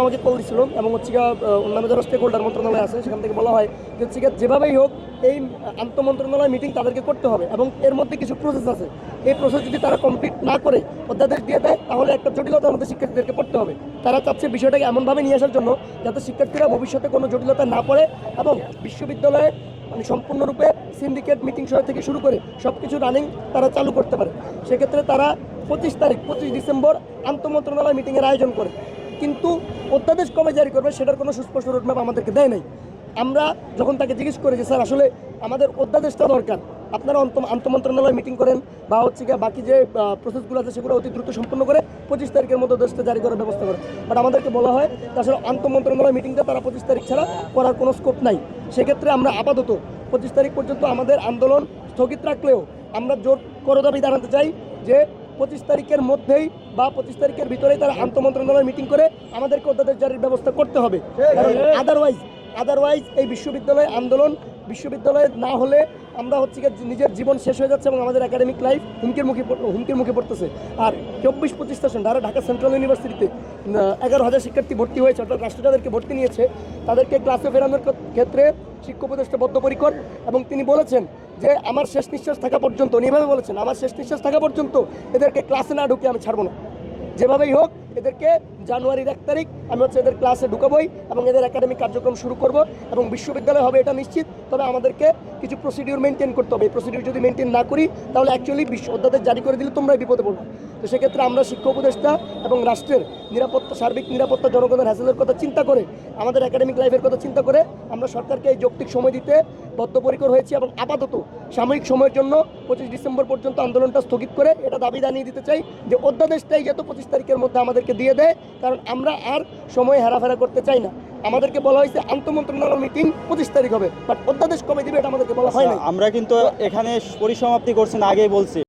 আমাকে কল দিছিল এবং হচ্ছে অন্যান্য যারা স্টেক হোল্ডার মন্ত্রণালয় আছে, সেখান থেকে বলা হয় যে হচ্ছে যেভাবেই হোক এই আন্তঃ মন্ত্রণালয় মিটিং তাদেরকে করতে হবে এবং এর মধ্যে কিছু প্রসেস আছে। এই প্রসেস যদি তারা কমপ্লিট না করে, অধ্যাদেশ দিয়ে দেয়, তাহলে একটা জটিলতা আমাদের শিক্ষার্থীদেরকে পড়তে হবে। তারা চাচ্ছে বিষয়টাকে এমনভাবে নিয়ে আসার জন্য যাতে শিক্ষার্থীরা ভবিষ্যতে কোনো জটিলতা না পড়ে এবং বিশ্ববিদ্যালয়ে মানে সম্পূর্ণরূপে সিন্ডিকেট মিটিং সহ থেকে শুরু করে সব কিছু রানিং তারা চালু করতে পারে। সেক্ষেত্রে তারা পঁচিশ তারিখ, পঁচিশ ডিসেম্বর আন্তঃমন্ত্রণালয় মিটিংয়ের আয়োজন করে। কিন্তু অধ্যাদেশ কবে জারি করবে, সেটার কোনো সুস্পষ্ট রোডম্যাপ আমাদেরকে দেয় নাই। আমরা যখন তাকে জিজ্ঞেস করি যে, স্যার, আসলে আমাদের অধ্যাদেশটা দরকার। আপনারা অন্ত আন্তঃমন্ত্রণালয় মিটিং করেন বা হচ্ছে গিয়ে বাকি যে প্রসেসগুলো আছে, সেগুলো অতি দ্রুত সম্পন্ন করে পঁচিশ তারিখের মধ্যে দেশটা জারি করার ব্যবস্থা করে বাট আমাদেরকে বলা হয় আসলে আন্তঃমন্ত্রণালয় মিটিংটা তারা পঁচিশ তারিখ ছাড়া করার কোনো স্কোপ নাই। সেক্ষেত্রে আমরা আপাতত পঁচিশ তারিখ পর্যন্ত আমাদের আন্দোলন স্থগিত রাখলেও আমরা জোর করে দাবি জানাতে চাই যে পঁচিশ তারিখের মধ্যেই বা পঁচিশ তারিখের ভিতরেই তারা আন্তঃমন্ত্রণালয় মিটিং করে আমাদেরকে অধ্যাদেশ জারির ব্যবস্থা করতে হবে। আদারওয়াইজ আদারওয়াইজ এই বিশ্ববিদ্যালয় আন্দোলন বিশ্ববিদ্যালয়ে না হলে আমরা হচ্ছে নিজের জীবন শেষ হয়ে যাচ্ছে এবং আমাদের একাডেমিক লাইফ হুমকির মুখে হুমকির মুখে পড়তেছে। আর চব্বিশ পঁচিশ সেশন ঢাকা ঢাকা সেন্ট্রাল ইউনিভার্সিটিতে এগারো হাজার শিক্ষার্থী ভর্তি হয়েছে অর্থাৎ রাষ্ট্র যাদেরকে ভর্তি নিয়েছে তাদেরকে ক্লাসে ফেরানোর ক্ষেত্রে- ক্ষেত্রে শিক্ষা উপদেষ্টা বদ্ধপরিকর এবং তিনি বলেছেন যে আমার শেষ নিঃশ্বাস থাকা পর্যন্ত, উনি এভাবে বলেছেন, আমার শেষ নিঃশ্বাস থাকা পর্যন্ত এদেরকে ক্লাসে না ঢুকে আমি ছাড়বো না। যেভাবেই হোক, এদেরকে জানুয়ারির এক তারিখ আমি হচ্ছে এদের ক্লাসে ঢুকাবই এবং এদের একাডেমিক কার্যক্রম শুরু করব এবং বিশ্ববিদ্যালয় হবে এটা নিশ্চিত। তবে আমাদেরকে কিছু প্রসিডিউর মেনটেন করতে হবে। এই প্রসিডিউর যদি মেনটেন না করি, তাহলে অ্যাকচুয়ালি বিশ্ব অধ্যাদেশ জারি করে দিলে তোমরাই বিপদে পড়বে। তো সেক্ষেত্রে আমরা শিক্ষা উপদেষ্টা এবং রাষ্ট্রের নিরাপত্তা, সার্বিক নিরাপত্তা জনগণের হ্যাসেলের কথা চিন্তা করে, আমাদের একাডেমিক লাইফের কথা চিন্তা করে আমরা সরকারকে এই যৌক্তিক সময় দিতে বদ্ধপরিকর হয়েছি এবং আপাতত সাময়িক সময়ের জন্য পঁচিশ ডিসেম্বর পর্যন্ত আন্দোলনটা স্থগিত করে এটা দাবি জানিয়ে দিতে চাই যে অধ্যাদেশটাই যাতে পঁচিশ তারিখের মধ্যে আমাদেরকে দিয়ে দেয়, কারণ আমরা আর সময় হেরাফেরা করতে চাই না। আমাদেরকে বলা হয়েছে আন্তঃমন্ত্রণালয় মিটিং পঁচিশ তারিখ হবে বাট অধ্যাদেশ কবে দিবে এটা আমাদেরকে বলা হয় না আমরা কিন্তু এখানে পরিসমাপ্তি করছি না, আগেই বলছি।